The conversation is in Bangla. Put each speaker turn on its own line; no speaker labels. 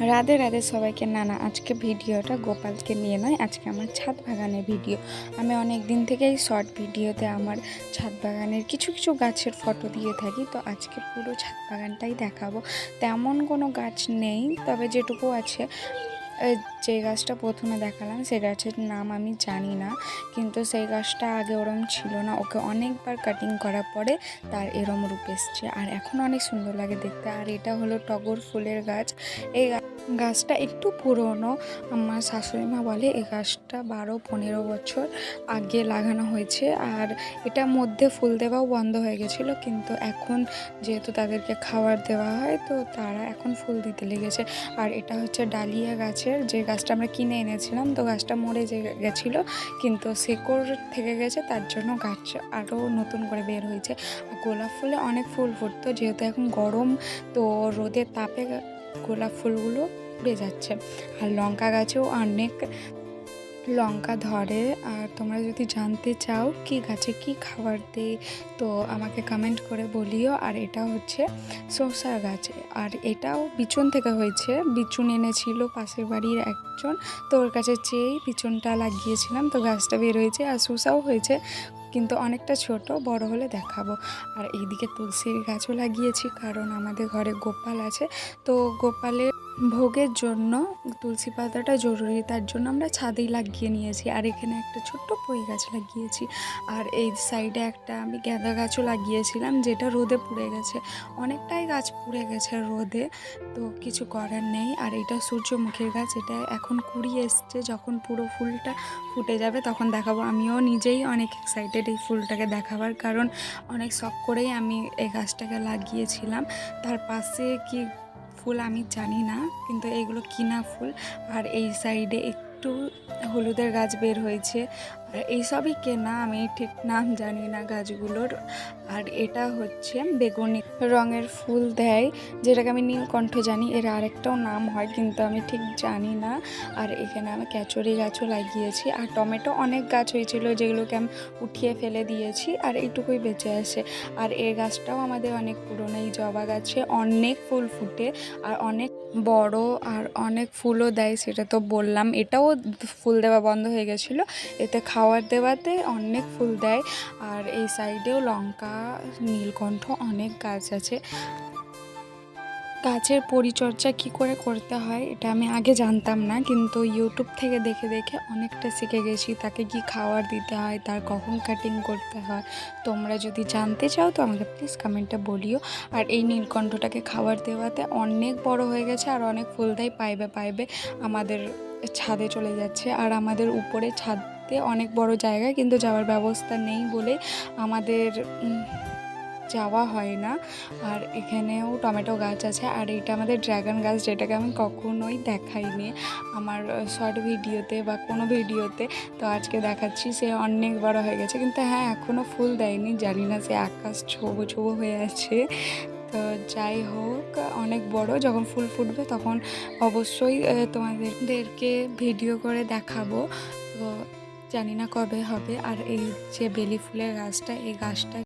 রাধে রাধে সবাইকে না না আজকে ভিডিওটা গোপালকে নিয়ে নয়, আজকে আমার ছাদ বাগানের ভিডিও। আমি অনেক দিন থেকেই শর্ট ভিডিওতে আমার ছাদ বাগানের কিছু কিছু গাছের ফটো দিয়ে থাকি, তো আজকে পুরো ছাদ বাগানটাই দেখাবো। তেমন কোনো গাছ নেই, তবে যেটুকু আছে যে গাছটা প্রথমে দেখালাম সেই গাছের নাম আমি জানি না, কিন্তু সেই গাছটা আগে ওরম ছিল না। ওকে অনেকবার কাটিং করার পরে তার এরম রূপ এসছে। আর এখন অনেক সুন্দর লাগে দেখতে। আর এটা হলো টগর ফুলের গাছ। এই গাছটা একটু পুরনো। আমার শাশুড়ি মা বলে এই গাছটা বারো পনেরো বছর আগে লাগানো হয়েছে। আর এটা মধ্যে ফুল দেওয়াও বন্ধ হয়ে গেছিল। কিন্তু এখন যেহেতু তাদেরকে খাবার দেওয়া হয়, তো তারা এখন ফুল দিতে লেগেছে। আর এটা হচ্ছে ডালিয়া গাছের যে গাছটা আমরা কিনে এনেছিলাম, তো গাছটা মরে গেছিল, কিন্তু শেকড় থেকে গেছে, তার জন্য গাছ আরও নতুন করে বের হয়েছে। গোলাপ ফুলে অনেক ফুল ফুটতো, যেহেতু এখন গরম, তো রোদের তাপে গোলাপ ফুলগুলো উড়ে যাচ্ছে আর লঙ্কা গাছেও অনেক লঙ্কা ধরে আর তোমরা যদি জানতে চাও কি গাছে কি খাবার দেয়, তো আমাকে কমেন্ট করে বলিও। আর এটা হচ্ছে শসা গাছে। আর এটাও বিচুন থেকে হয়েছে। বিচুন এনেছিল পাশের বাড়ির একজন। তো ওর কাছে চেয়েই বিচুনটা লাগিয়েছিলাম। তো গাছটা বের হয়েছে আর শসাও হয়েছে। কিন্তু অনেকটা ছোট, বড় হলে দেখাবো। আর এইদিকে তুলসীর গাছও লাগিয়েছি, কারণ আমাদের ঘরে গোপাল আছে। তো গোপালের ভোগের জন্য, তুলসী পাতাটা জরুরি, তার জন্য আমরা ছাদেই লাগিয়ে নিয়েছি। আর এখানে একটা ছোট্ট পই গাছ লাগিয়েছি। আর এই সাইডে একটা আমি গাঁদা গাছও লাগিয়েছিলাম, যেটা রোদে পুড়ে গেছে। অনেকটাই গাছ পুড়ে গেছে রোদে, তো কিছু করার নেই। আর এটা সূর্যমুখীর গাছ, এটা এখন কুড়ি এসছে। যখন পুরো ফুলটা ফুটে যাবে, তখন দেখাবো। আমিও নিজেই অনেক এক্সাইটেড এই ফুলটাকে দেখাবার কারণ অনেক শখ করেই আমি এই গাছটাকে লাগিয়েছিলাম। তার পাশে কি ফুল আমি জানি না, কিন্তু এইগুলো কিনা ফুল। আর এই সাইডে একটু হলুদের গাছ বের হয়েছে। আর এইসবই কেনা, আমি ঠিক নাম জানি না গাছগুলোর। আর এটা হচ্ছে বেগুনি রঙের ফুল দেয়, যেটাকে আমি নীলকণ্ঠ জানি, এর আরেকটাও নাম হয়, কিন্তু আমি ঠিক জানি না। আর এখানে আমি ক্যাচরি গাছও লাগিয়েছি, আর টমেটো অনেক গাছ হয়েছিল যেগুলোকে আমি উঠিয়ে ফেলে দিয়েছি, আর এইটুকুই বেঁচে আছে। আর এই গাছটাও আমাদের অনেক পুরনো, এই জবা গাছে অনেক ফুল ফুটে, আর অনেক বড়, আর অনেক ফুলও দেয়, সেটা তো বললাম। এটাও ফুল দেওয়া বন্ধ হয়ে গেছিল, এতে খাবার দেওয়াতে অনেক ফুল দেয়। আর এই সাইডেও লঙ্কা, নীলকণ্ঠ অনেক গাছ আছে। গাছের পরিচর্যা কি করে করতে হয় এটা আমি আগে জানতাম না, কিন্তু ইউটিউব থেকে দেখে দেখে অনেকটা শিখে গেছি তাকে কি খাবার দিতে হয়, তার কখন কাটিং করতে হয়। তোমরা যদি জানতে চাও তো আমাকে প্লিজ কমেন্টে বলিও। আর এই নীলকণ্ঠটাকে খাবার দেওয়াতে অনেক বড় হয়ে গেছে আর অনেক ফুল দেয়, পাইবে পাইবে। আমাদের ছাদে চলে যাচ্ছে আর আমাদের উপরে ছাদে অনেক বড় জায়গা, কিন্তু যাওয়ার ব্যবস্থা নেই বলে আমাদের যাওয়া হয় না। আর এখানেও টমেটো গাছ আছে, আর এটা আমাদের ড্রাগন গাছ যেটাকে আমি কখনোই দেখাইনি। আমার শর্ট ভিডিওতে বা কোনো ভিডিওতে তো আজকে দেখাচ্ছি, সে অনেক বড় হয়ে গেছে। কিন্তু হ্যাঁ এখনও ফুল দেয়নি, জানি না সে আকাশ ছোবো ছোবো হয়ে আছে। তো যাই হোক, অনেক বড়, যখন ফুল ফুটবে তখন অবশ্যই তোমাদেরকে ভিডিও করে দেখাবো। তো জানি না কবে হবে। আর এই যে বেলি ফুলের গাছটা এই গাছটা